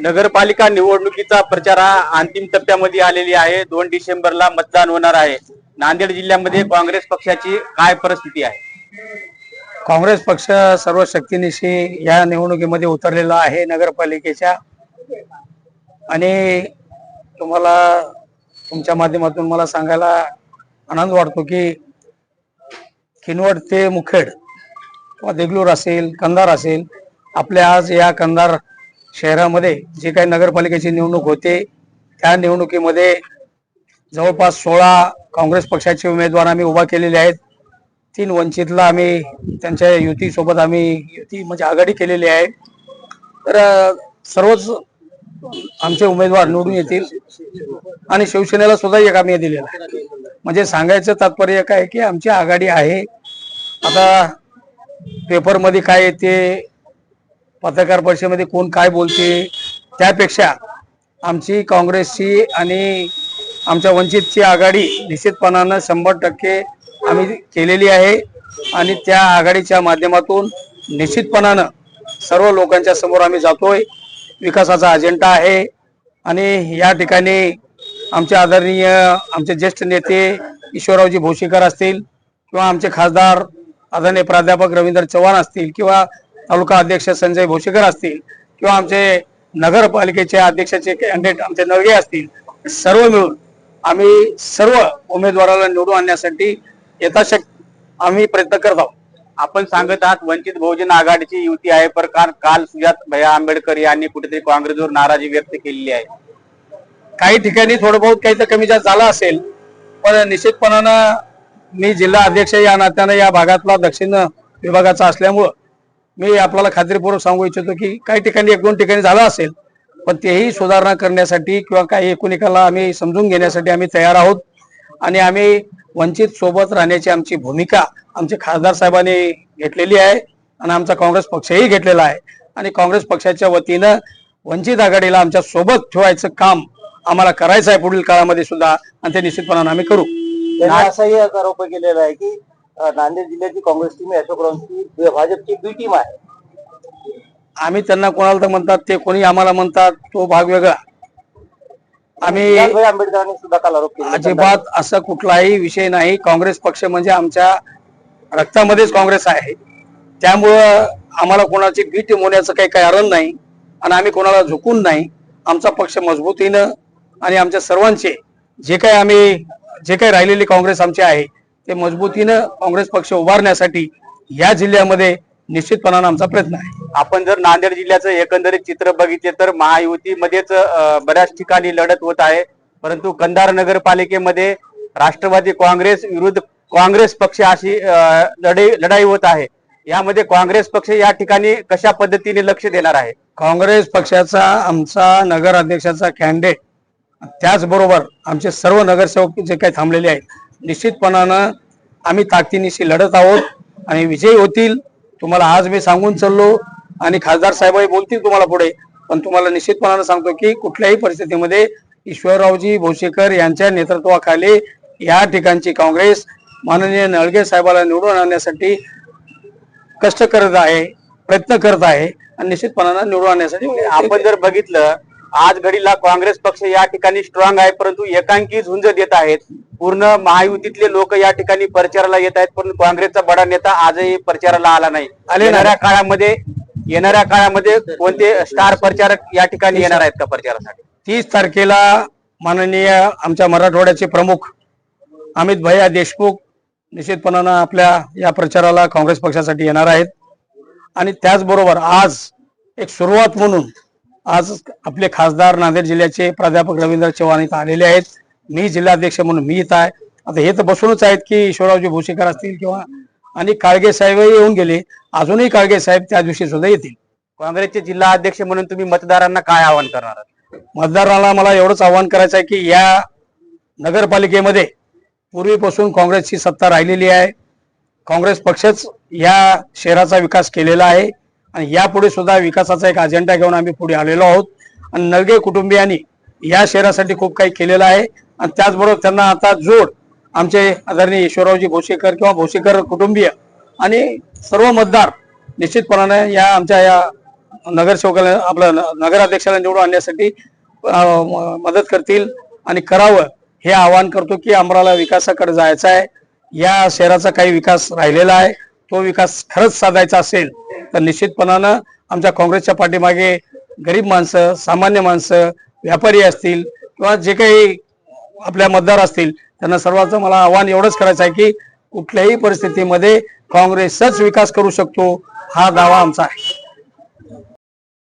नगरपालिका निवडणुकीचा प्रचार हा अंतिम टप्प्यामध्ये आलेली आहे. दोन डिसेंबरला मतदान होणार आहे. नांदेड जिल्ह्यामध्ये काँग्रेस पक्षाची काय परिस्थिती आहे? काँग्रेस पक्ष सर्व शक्तीनिशी या निवडणुकीमध्ये उतरलेला आहे नगरपालिकेच्या. आणि तुम्हाला तुमच्या माध्यमातून मला सांगायला आनंद वाटतो की किनवट ते मुखेड किंवा देगलूर असेल कंधार असेल आपल्या आज या कंधार शहरामध्ये जे काही नगरपालिकेची निवडणूक होते त्या निवडणुकीमध्ये जवळपास सोळा काँग्रेस पक्षाचे उमेदवार आम्ही उभा केलेले आहेत. तीन वंचितला आम्ही त्यांच्या युतीसोबत आम्ही युती म्हणजे आघाडी केलेली आहे. तर सर्वच आमचे उमेदवार निवडून येतील आणि शिवसेनेला सुद्धा एक आम्ही दिलेला आहे. म्हणजे सांगायचं तात्पर्य काय की आमची आघाडी आहे. आता पेपरमध्ये काय येते पत्रकार परिषदेमध्ये कोण काय बोलते त्यापेक्षा आमची काँग्रेसची आणि आमच्या वंचितची आघाडी निश्चितपणानं शंभर टक्के आम्ही केलेली आहे आणि त्या आघाडीच्या माध्यमातून निश्चितपणानं सर्व लोकांच्या समोर आम्ही जातोय. विकासाचा अजेंडा आहे आणि या ठिकाणी आमचे आदरणीय आमचे ज्येष्ठ नेते ईश्वररावजी भोशीकर असतील किंवा आमचे खासदार आदरणीय प्राध्यापक रवींद्र चव्हाण असतील किंवा तालुका अध्यक्ष संजय भोशीकर असतील किंवा आमचे नगरपालिकेचे अध्यक्षाचे कॅन्डिडेट आमचे नळगे असतील सर्व मिळून आम्ही सर्व उमेदवाराला निवडून आणण्यासाठी यथाशक आम्ही प्रयत्न करत आहोत. आपण सांगत आहात वंचित बहुजन आघाडीची युती आहे पर काल काल सुजात भैया आंबेडकर यांनी कुठेतरी काँग्रेसवर नाराजी व्यक्त केलेली आहे. काही ठिकाणी थोडं बहुत काही तर कमी जास्त झाला असेल पण निश्चितपणानं मी जिल्हा अध्यक्ष या नात्यानं या भागातला दक्षिण विभागाचा असल्यामुळं मी आपल्याला खात्रीपूर्वक सांगू इच्छितो की काही ठिकाणी एक दोन ठिकाणी झालं असेल पण तेही सुधारणा करण्यासाठी किंवा काही एकूणिकाला आम्ही समजून घेण्यासाठी आम्ही तयार आहोत. आणि आम्ही वंचित सोबत राहण्याची आमची भूमिका आमचे खासदार साहेबांनी घेतलेली आहे आणि आमचा काँग्रेस पक्षही घेतलेला आहे. आणि काँग्रेस पक्षाच्या वतीनं वंचित आघाडीला आमच्यासोबत ठेवायचं काम आम्हाला करायचं आहे पुढील काळामध्ये सुद्धा आणि ते निश्चितपणानं आम्ही करू. असाही आरोप केलेला आहे की नांदेड जिल्ह्याची काँग्रेस टीम आहे अशोकरावांची भाजपची बी टीम आहे. आम्ही त्यांना कोणाला तर म्हणतात ते कोणी आम्हाला म्हणतात तो भाग वेगळा. आम्ही आंबेडकरांनी सुद्धा काल आरोप केला अजिबात असा कुठलाही विषय नाही. काँग्रेस पक्ष म्हणजे आमच्या रक्तामध्येच काँग्रेस आहे. त्यामुळं आम्हाला कोणाची भीती होण्याचं काही कारण नाही आणि आम्ही कोणाला झुकून नाही. आमचा पक्ष मजबूतीनं आणि आमच्या सर्वांचे जे काही आम्ही जे काही राहिलेली काँग्रेस आमची आहे ते मजबूतीनं काँग्रेस पक्ष उभारण्यासाठी या जिल्ह्यामध्ये निश्चितपणानं आमचा प्रयत्न आहे. आपण जर नांदेड जिल्ह्याचं एकंदरीत चित्र बघितले तर महायुतीमध्येच बऱ्याच ठिकाणी लढत होत आहे. परंतु कंधार नगरपालिकेमध्ये राष्ट्रवादी काँग्रेस विरुद्ध काँग्रेस पक्ष अशी लढाई लढाई होत आहे. यामध्ये काँग्रेस पक्ष या ठिकाणी कशा पद्धतीने लक्ष देणार आहे? काँग्रेस पक्षाचा आमचा नगर अध्यक्षाचा कॅन्डिडेट त्याचबरोबर आमचे सर्व नगरसेवक जे काही थांबलेले आहेत निश्चितपणानं आम्ही ताकदीनिशी लढत आहोत आणि विजयी होतील. तुम्हाला आज मी सांगून चाललो आणि खासदार साहेबही बोलतील तुम्हाला पुढे. पण तुम्हाला निश्चितपणानं सांगतो की कुठल्याही परिस्थितीमध्ये ईश्वररावजी भोसेकर यांच्या नेतृत्वाखाली या ठिकाणची काँग्रेस माननीय नळगे साहेबाला निवडून आणण्यासाठी कष्ट करत आहे प्रयत्न करत आहे आणि निश्चितपणानं निवडून आणण्यासाठी आपण जर बघितलं आज घडीला काँग्रेस पक्ष या ठिकाणी स्ट्रॉंग आहे परंतु एकांकी झुंज देत आहेत. पूर्ण महायुतीतले लोक या ठिकाणी प्रचाराला येत आहेत पण काँग्रेसचा बडा नेता आजही प्रचाराला आला नाही. येणाऱ्या काळामध्ये येणाऱ्या काळामध्ये कोणते स्टार प्रचारक या ठिकाणी येणार आहेत का प्रचारासाठी? तीस तारखेला माननीय आमच्या मराठवाड्याचे प्रमुख अमित भैया देशमुख निश्चितपणानं आपल्या या प्रचाराला काँग्रेस पक्षासाठी येणार आहेत. आणि त्याचबरोबर आज एक सुरुवात म्हणून आज आपले खासदार नांदेड जिल्ह्याचे प्राध्यापक रवींद्र चव्हाण इथं आलेले आहेत. मी जिल्हाध्यक्ष म्हणून मी इथं आहे. आता हे तर बसूनच आहेत की ईश्वररावजी भोसेकर असतील किंवा आणि काळगे साहेबही येऊन गेले. अजूनही काळगे साहेब त्या दिवशी सुद्धा येतील. काँग्रेसचे जिल्हा अध्यक्ष म्हणून तुम्ही मतदारांना काय आवाहन करणार आहात? मतदारांना मला एवढंच आव्हान करायचं आहे की या नगरपालिकेमध्ये पूर्वीपासून काँग्रेसची सत्ता राहिलेली आहे. काँग्रेस पक्षच या शहराचा विकास केलेला आहे. आणि यापुढे सुद्धा विकासाचा एक अजेंडा घेऊन आम्ही पुढे आलेलो आहोत. आणि नलगे कुटुंबियांनी या शहरासाठी खूप काही केलेलं आहे. आणि त्याचबरोबर त्यांना आता जोड आमचे आदरणीय ईश्वररावजी भोसेकर किंवा भोसेकर कुटुंबीय आणि सर्व मतदार निश्चितपणाने या आमच्या या नगरसेवकाला आपलं न- नगराध्यक्षाला निवडून आणण्यासाठी मदत करतील आणि करावं हे आवाहन करतो की आम्हाला विकासाकडे जायचं आहे. या शहराचा काही विकास राहिलेला आहे. तो विकास खरंच साधायचा असेल तर निश्चितपणानं आमच्या काँग्रेसच्या पाठीमागे गरीब माणसं सामान्य माणसं व्यापारी असतील किंवा जे काही आपल्या मतदार असतील त्यांना सर्वांचं मला आव्हान एवढंच करायचं आहे की कुठल्याही परिस्थितीमध्ये काँग्रेसच विकास करू शकतो हा दावा आमचा आहे.